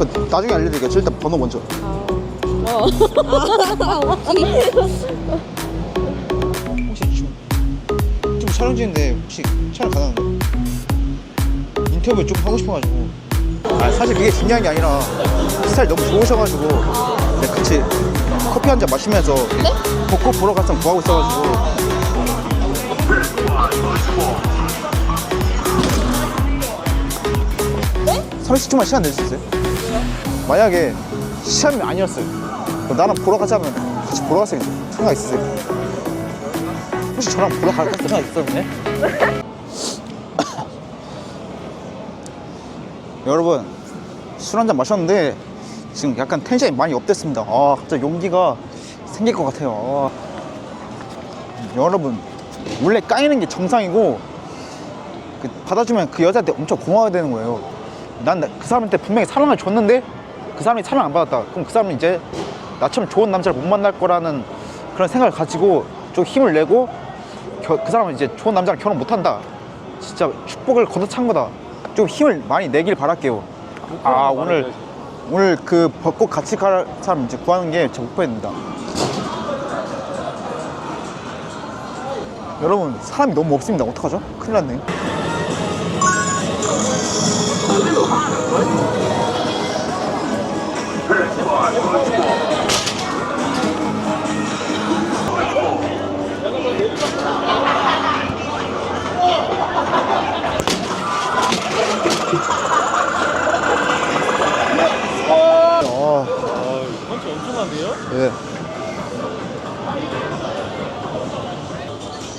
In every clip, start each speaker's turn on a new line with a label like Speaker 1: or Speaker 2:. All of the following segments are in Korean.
Speaker 1: 그 나중에 알려드릴게요. 저 일단 번호 먼저.
Speaker 2: 어.
Speaker 1: 혹시 지금 좀 촬영 중인데 혹시 촬영 가능한가요? 인터뷰 좀 하고 싶어가지고. 아 사실 그게 중요한 게 아니라 스타일 너무 좋으셔가지고 네, 같이 커피 한 잔 마시면서 벚꽃 보러 갔으면 구하고 있어가지고.
Speaker 2: 네?
Speaker 1: 30초만 시간 있어요? 만약에 시험이 아니었어요. 그럼 나랑 보러 가자면 같이 보러 갔어요. 생각 있으세요? 혹시 저랑 보러 갈까 생각 있었네? 여러분 술 한 잔 마셨는데 지금 약간 텐션이 많이 업됐습니다. 아 갑자기 용기가 생길 것 같아요. 아. 여러분 원래 까이는 게 정상이고 그 받아주면 그 여자한테 엄청 고마워야 되는 거예요. 난 그 사람한테 분명히 사랑을 줬는데 그 사람이 사랑 안 받았다. 그럼 그 사람은 이제 나처럼 좋은 남자를 못 만날 거라는 그런 생각을 가지고 좀 힘을 내고 겨- 그 사람은 이제 좋은 남자랑 결혼 못 한다. 진짜 축복을 걷어찬 거다. 좀 힘을 많이 내길 바랄게요. 아 오늘 오늘 그 벚꽃 같이 갈 사람 이제 구하는 게 제 목표입니다. 여러분 사람이 너무 없습니다. 어떡하죠? 큰일 났네. 예.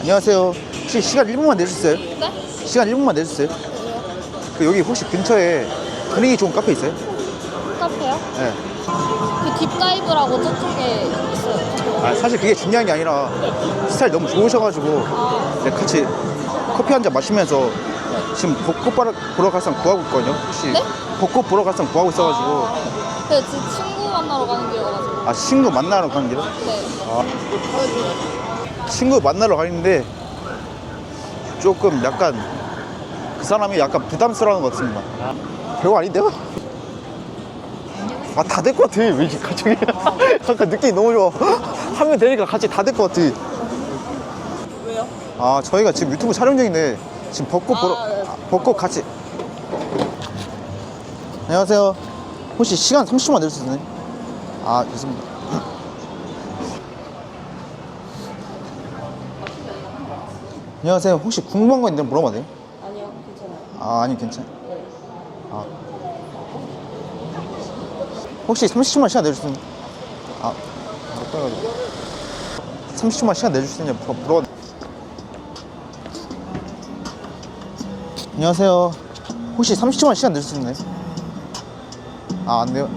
Speaker 1: 안녕하세요. 혹시 시간 1분만 내주세요?
Speaker 2: 네?
Speaker 1: 시간 1분만 내주세요. 그 여기 혹시 근처에 분위기 좋은 카페 있어요?
Speaker 2: 카페요?
Speaker 1: 네.
Speaker 2: 그 딥다이브라고 저쪽에 있어요.
Speaker 1: 아, 사실 그게 중요한 게 아니라 스타일 너무 좋으셔가지고
Speaker 2: 아,
Speaker 1: 네, 같이 커피 한 잔 마시면서 지금 벚꽃 보러, 보러 갈 사람 구하고 있거든요. 혹시
Speaker 2: 네?
Speaker 1: 벚꽃 보러 갈 사람 구하고 있어가지고
Speaker 2: 아, 그 지금 친구 만나러 가는 길이어가지고.
Speaker 1: 아 친구 만나러 가는 길에
Speaker 2: 네.
Speaker 1: 친구 만나러 가는데 조금 약간 그 사람이 약간 부담스러운 것 같습니다. 별거 아닌데요? 아, 다 될 것 같아. 왜 이렇게 갑자기. 약간 느낌이 너무 좋아. 하면 되니까 같이 다 될 것 같아.
Speaker 2: 왜요?
Speaker 1: 아, 저희가 지금 유튜브 촬영 중인데 지금 벚꽃 보러,
Speaker 2: 아, 네.
Speaker 1: 아, 벚꽃 같이. 안녕하세요. 혹시 시간 30초만 내줄 수 있나요? 아, 좋습니다. 안녕하세요. 혹시 궁금한 거 있는데 물어봐도 돼요?
Speaker 2: 아니요, 괜찮아요.
Speaker 1: 아, 아니, 괜찮아. 아. 혹시 30초만 시간 내줄 수 있나요? 아, 어떡하지? 30초만 시간 내줄 수 있냐 물- 물어봐. 안녕하세요. 혹시 30초만 시간 내줄 수 있나요? 아, 안 돼요?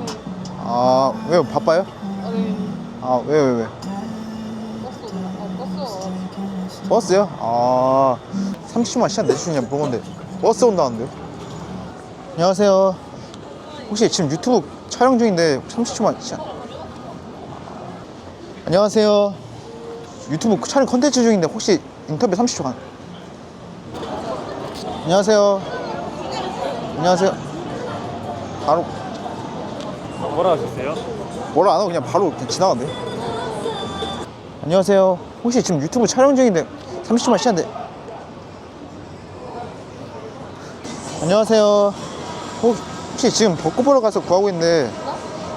Speaker 1: 아, 왜요? 바빠요?
Speaker 2: 아,
Speaker 1: 왜, 왜, 왜?
Speaker 2: 버스, 어, 버스.
Speaker 1: 버스요? 아, 30초만 시간 내줄 수 있냐 물어본데 버스 온다는데요? 안녕하세요. 혹시 지금 유튜브 촬영 중인데 30초만 시간. 안녕하세요. 유튜브 촬영 컨텐츠 중인데 혹시 인터뷰 30초 간. 안녕하세요. 안녕하세요. 바로
Speaker 3: 뭐라 하셨어요?
Speaker 1: 뭐라 안 하고 그냥 바로 그냥 지나간대. 안녕하세요. 혹시 지금 유튜브 촬영 중인데 30초만 시간 돼. 안녕하세요. 혹- 혹시 지금 벚꽃 보러 가서 구하고 있는데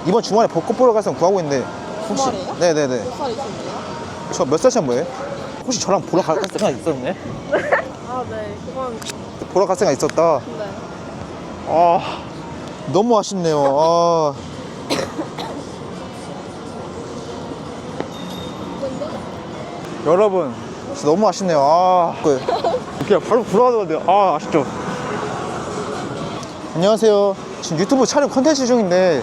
Speaker 1: 이번 주말에 벚꽃 보러 가서 구하고 있는데 혹시
Speaker 2: 주말에요?
Speaker 1: 네네네.
Speaker 2: 몇 살이신데요?
Speaker 1: 저 몇살 차인 뭐예요? 혹시 저랑 보러 갈 생각 있었네?
Speaker 2: 아, 네. 그건,
Speaker 1: 보러 갈 생각 있었다.
Speaker 2: 네.
Speaker 1: 아 너무 아쉽네요. 아. 여러분 진짜 너무 아쉽네요. 아 그, 그냥 바로 불어가도 돼요. 아 아쉽죠. 안녕하세요. 지금 유튜브 촬영 컨텐츠 중인데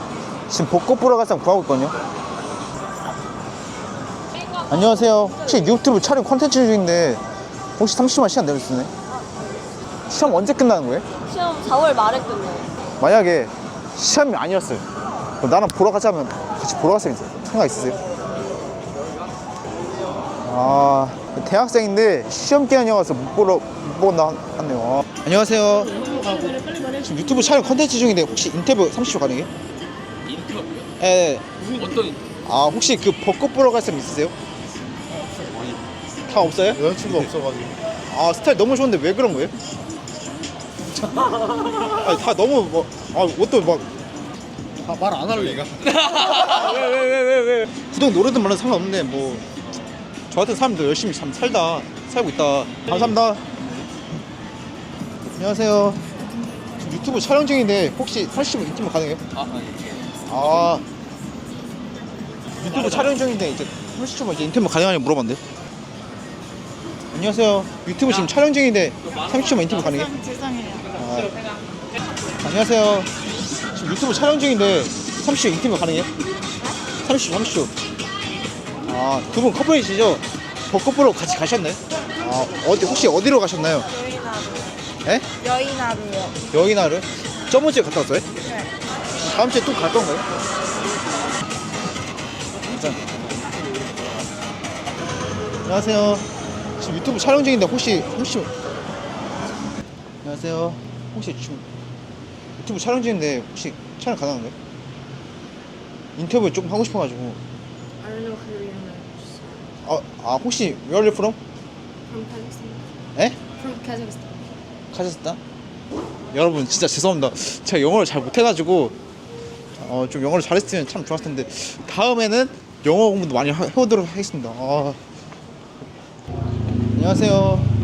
Speaker 1: 지금 벚꽃 보러 갈 사람 구하고 있거든요. 안녕하세요. 혹시 유튜브 촬영 컨텐츠 중인데 혹시 30초만 시간 내줄 수 있나요? 시험 언제 끝나는 거예요?
Speaker 2: 시험 4월 말에 끝나요.
Speaker 1: 만약에 시험이 아니었어요. 그럼 나랑 보러 가자면 같이 보러 갔어요. 생각 있으세요? 아, 대학생인데 시험 기간이어서 못 보러 못 본다. 아. 안녕하세요. 지금 유튜브 촬영 컨텐츠 중인데 혹시 인터뷰 30초 가능해요? 예.
Speaker 3: 어떤
Speaker 1: 아 혹시 그 벚꽃 보러 갈 사람 있으세요? 다 없어요?
Speaker 4: 여자친구 없어가지고
Speaker 1: 아 스타일 너무 좋은데 왜 그런 거예요? 아니 다 너무 뭐 아 옷도 막
Speaker 4: 아, 말 안 할래 얘가
Speaker 3: 왜 왜 왜 왜 왜?
Speaker 1: 구독 노래든 말든 상관없는데 뭐 저 같은 사람도 열심히 참 살다 살고 있다 감사합니다 안녕하세요 지금 유튜브 촬영 중인데 혹시 30분 인터뷰 가능해요?
Speaker 3: 아 아니.
Speaker 1: 아 유튜브 촬영 중인데 이제 30초만 이제 인터뷰 가능하냐 물어봤는데 안녕하세요 유튜브 지금 촬영 중인데 30초만 인터뷰 가능해요?
Speaker 2: 죄송해요.
Speaker 1: 아, 안녕하세요 지금 유튜브 촬영 중인데 30초 인터뷰 가능해요? 30초 30초 아 두 분 커플이시죠? 벚꽃 보러 같이 가셨나요? 아 어디 혹시 어디로 가셨나요?
Speaker 2: 여인하루.
Speaker 1: 에?
Speaker 2: 여인하루요.
Speaker 1: 여기나를? 저번 주에 갔다 왔어요?
Speaker 2: 네.
Speaker 1: 다음 주에 또 갈 건가요? 짠. 안녕하세요. 지금 유튜브 촬영 중인데 혹시 혹시 안녕하세요. 혹시 지금 유튜브 촬영 중인데 혹시 촬영 가능한가요? 인터뷰 조금 하고 싶어가지고.
Speaker 2: I don't know Korean language.
Speaker 1: 아, 아 혹시 where are you from?
Speaker 2: From Kazakhstan.
Speaker 1: 에?
Speaker 2: From Kazakhstan.
Speaker 1: 카자흐스탄? 여러분 진짜 죄송합니다. 제가 영어를 잘 못해가지고 어, 좀 영어를 잘했으면 참 좋았을 텐데 다음에는 영어 공부도 많이 하- 해오도록 하겠습니다. 아. 안녕하세요.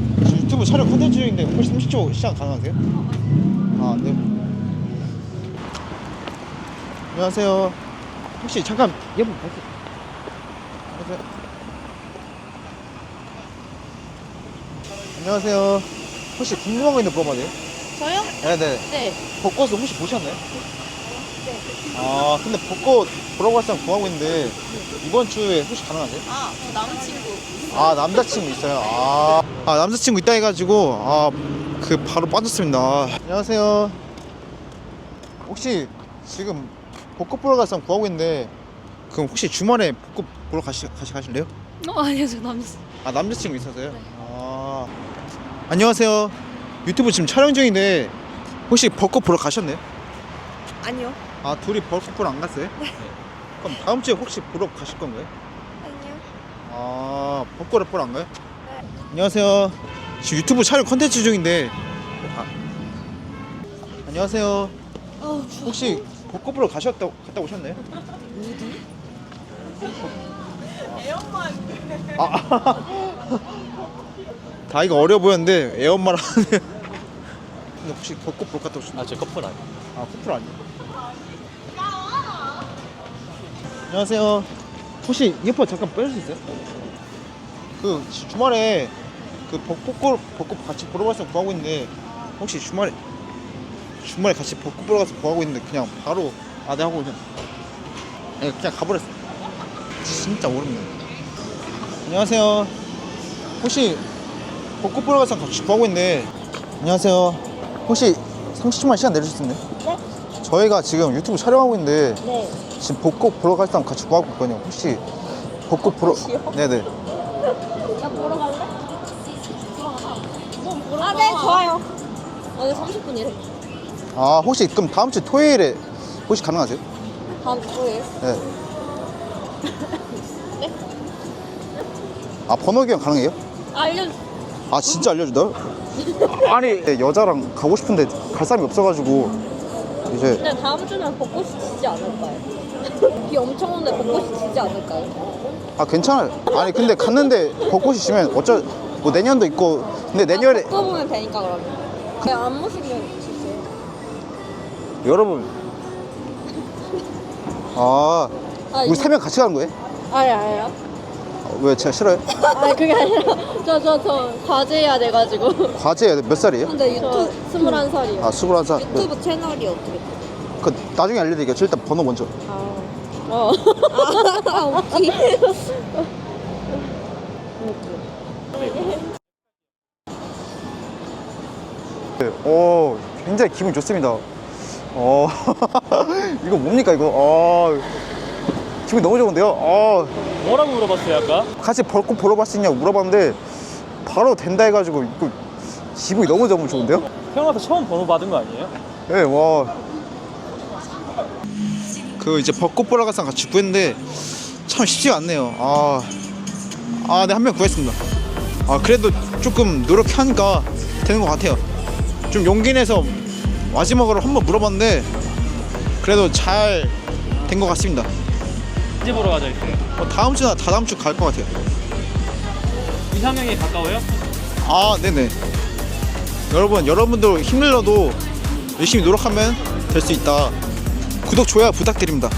Speaker 1: 유튜브 촬영 컨텐츠 중인데 혹시 30초 시간 가능하세요? 아 네. 안녕하세요. 혹시 잠깐 예쁜 볼게요. 안녕하세요. 안녕하세요. 혹시 궁금한 거 있는데 물어봐도 돼요?
Speaker 2: 저요?
Speaker 1: 네네.
Speaker 2: 네.
Speaker 1: 벚꽃을 혹시 보셨나요? 아 근데 벚꽃 보러 갈 사람 구하고 있는데 이번 주에 혹시 가능하세요?
Speaker 2: 아, 저 남친구.
Speaker 1: 아 남자친구 있어요. 아, 아 남자친구 있다 해가지고 아 그 바로 빠졌습니다. 아, 안녕하세요. 혹시 지금 벚꽃 보러 갈 사람 구하고 있는데 그럼 혹시 주말에 벚꽃 보러 가시 가시 가실래요?
Speaker 2: 어, 아니요, 저 남친.
Speaker 1: 아 남자친구 있어서요? 아 안녕하세요. 유튜브 지금 촬영 중인데 혹시 벚꽃 보러 가셨나요?
Speaker 2: 아니요.
Speaker 1: 아 둘이 벚꽃 보러 안 갔어요? 그럼 다음 주에 혹시 보러 가실 건가요?
Speaker 2: 아니요.
Speaker 1: 아 벚꽃을 보러 안 가요? 안녕하세요. 지금 유튜브 촬영 컨텐츠 중인데 아, 안녕하세요.
Speaker 2: 어,
Speaker 1: 혹시 벚꽃 보러 가셨다 갔다 오셨나요? 어디? 아, 다이가 어려 보였는데 애엄마를 하네요. 근데 혹시 벚꽃 보러 갔다 오셨나요?
Speaker 3: 아제 커플 아니.
Speaker 1: 아 커플 아니에요? 안녕하세요. 혹시 이어폰 잠깐 빼줄 수 있어요? 그 지- 주말에 그 벚꽃 벚꽃 같이 보러 가서 구하고 있는데 혹시 주말에 주말에 같이 벚꽃 보러 가서 구하고 있는데 그냥 바로 아네 하고 그냥 네, 그냥 가버렸어. 진짜 어렵네. 안녕하세요. 혹시 벚꽃 보러 가서 같이 구하고 있는데 안녕하세요. 혹시 30초만 시간 내주실 수 있나요?
Speaker 2: 네?
Speaker 1: 저희가 지금 유튜브 촬영하고 있는데
Speaker 2: 네.
Speaker 1: 지금 벚꽃 보러 갈 사람 같이 구하고 있거든요. 혹시 벚꽃 보러 네네.
Speaker 2: 야, 보러 갈래? 아, 네, 좋아요. 오늘 30분이래.
Speaker 1: 아 혹시 그럼 다음 주 토요일에 혹시 가능하세요?
Speaker 2: 다음 주에.
Speaker 1: 네. 아 번호 교환 가능해요?
Speaker 2: 알려.
Speaker 1: 아 진짜 알려준다요? 아니 네, 여자랑 가고 싶은데 갈 사람이 없어가지고 이제
Speaker 2: 근데 다음 주는 벚꽃이 지지 않을까요? 비 엄청 오는데 벚꽃이 지지 않을까요?
Speaker 1: 아 괜찮아요. 아니 근데 갔는데 벚꽃이 지면 어쩔 뭐 내년도 있고 근데 내년에
Speaker 2: 바꿔보면 되니까 그러면. 그냥 안 모시면 주세요.
Speaker 1: 여러분 아
Speaker 2: 아,
Speaker 1: 우리 세 명 같이 가는 거예요?
Speaker 2: 아니, 아니요.
Speaker 1: 아, 왜 제가 싫어요?
Speaker 2: 아니, 그게 아니라. 저, 저, 저 과제해야 돼가지고.
Speaker 1: 과제 몇 살이에요?
Speaker 2: 근데 유튜브 21살이요.
Speaker 1: 아 스물한 살.
Speaker 2: 유튜브 채널이 어떻게 돼요?
Speaker 1: 그 나중에 알려드릴게요. 저 일단 번호 먼저.
Speaker 2: 아. 어. 아, 웃기.
Speaker 1: 네, 어 굉장히 기분 좋습니다. 어 이거 뭡니까 이거? 어 기분 너무 좋은데요? 어
Speaker 3: 뭐라고 물어봤어요 아까?
Speaker 1: 같이 벚꽃 보러 갈수 있냐고 물어봤는데 바로 된다 해가지고 이거 기분이 너무 너무 좋은데요?
Speaker 3: 태어나서 처음 번호 받은 거 아니에요?
Speaker 1: 네, 와. 그 이제 벚꽃 보러 가서 같이 구했는데 참 쉽지가 않네요. 아, 아, 네 한 명 구했습니다. 아 그래도 조금 노력하니까 되는 것 같아요. 좀 용기 내서 마지막으로 한번 물어봤는데 그래도 잘 된 것 같습니다.
Speaker 3: 언제 보러 가자 이제.
Speaker 1: 어, 다음 주나 다다음 주 갈 것 같아요.
Speaker 3: 이상형이 가까워요?
Speaker 1: 아, 네네. 여러분, 여러분도 힘들어도 열심히 노력하면 될 수 있다. 구독, 좋아요 부탁드립니다.